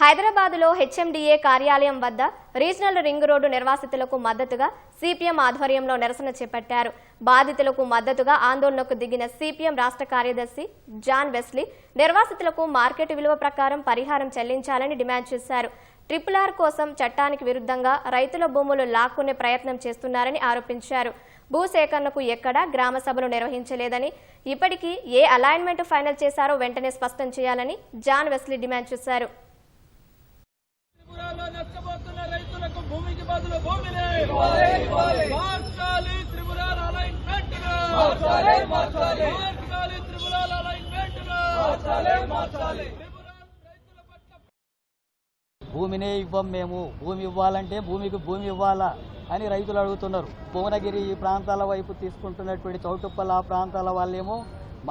హైదరాబాద్లో హెచ్ఎండిఏ కార్యాలయం వద్ద రీజనల్ రింగ్ రోడ్డు నిర్వాసితులకు మద్దతుగా సిపిఎం ఆధ్వర్యంలో నిరసన చేపట్టారు. బాధితులకు మద్దతుగా ఆందోళనకు దిగిన సిపిఎం రాష్ట్ర కార్యదర్శి జాన్ వెస్లీ నిర్వాసితులకు మార్కెట్ విలువ ప్రకారం పరిహారం చెల్లించాలని డిమాండ్ చేశారు. ట్రిపుల్ ఆర్ కోసం చట్టానికి విరుద్ధంగా రైతుల భూములు లాక్కునే ప్రయత్నం చేస్తున్నారని ఆరోపించారు. భూసేకరణకు ఎక్కడా గ్రామ సభలు నిర్వహించలేదని ఇప్పటికీ ఏ అలైన్మెంట్ ఫైనల్ చేశారో వెంటనే స్పష్టం చేయాలని జాన్ వెస్లీ డిమాండ్ చేశారు త్రిపురలో నష్టపోతున్న రైతులకు భూమికి బదులు భూమిని మార్చాలి అలైన్మెంట్ మార్చాలి అలైన్మెంట్ మార్చాలి భూమినే ఇవ్వం మేము. భూమి ఇవ్వాలంటే భూమికి భూమి ఇవ్వాలా అని రైతులు అడుగుతున్నారు. భువనగిరి ఈ ప్రాంతాల వైపు తీసుకుంటున్నటువంటి చౌటుప్పల ఆ ప్రాంతాల వాళ్ళేమో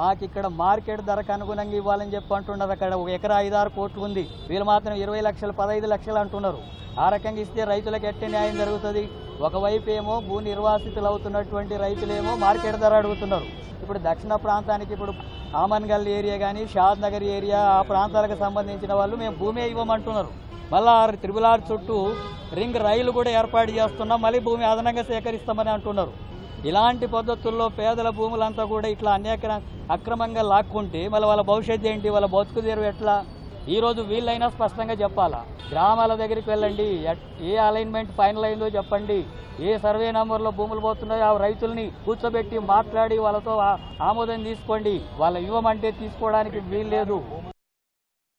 మాకు ఇక్కడ మార్కెట్ ధరకు అనుగుణంగా ఇవ్వాలని చెప్పి అంటున్నారు. అక్కడ ఒక ఎకరా ఐదారు కోట్లు ఉంది. వీళ్ళు మాత్రం ఇరవై లక్షలు పదహైదు లక్షలు అంటున్నారు. ఆ రకంగా ఇస్తే రైతులకు ఎట్టే న్యాయం జరుగుతుంది? ఒకవైపు ఏమో భూ నిర్వాసితులు అవుతున్నటువంటి రైతులేమో మార్కెట్ ధర అడుగుతున్నారు. ఇప్పుడు దక్షిణ ప్రాంతానికి ఇప్పుడు ఆమన్గల్ ఏరియా కానీ షాద్ నగర్ ఏరియా ఆ ప్రాంతాలకు సంబంధించిన వాళ్ళు మేము భూమే ఇవ్వమంటున్నారు. మళ్ళా త్రిబుల్ ఆర్ చుట్టూ రింగ్ రైలు కూడా ఏర్పాటు చేస్తున్నాం మళ్ళీ భూమి అదనంగా సేకరిస్తామని అంటున్నారు. ఇలాంటి పద్ధతుల్లో పేదల భూములంతా కూడా ఇట్లా అనేక అక్రమంగా లాక్కుంటే మళ్ళీ వాళ్ళ భవిష్యత్తు ఏంటి? వాళ్ళ బతుకు తీరు ఎట్లా? ఈరోజు వీళ్ళైనా స్పష్టంగా చెప్పాలా? గ్రామాల దగ్గరికి వెళ్ళండి. ఎట్- ఏ అలైన్మెంట్ ఫైనల్ అయిందో చెప్పండి. ఏ సర్వే నంబర్లో భూములు పోతున్నాయో ఆ రైతుల్ని కూర్చోబెట్టి మాట్లాడి వాళ్ళతో ఆమోదం తీసుకోండి. వాళ్ళ ఇవ్వమంటే తీసుకోవడానికి వీల్లేదు.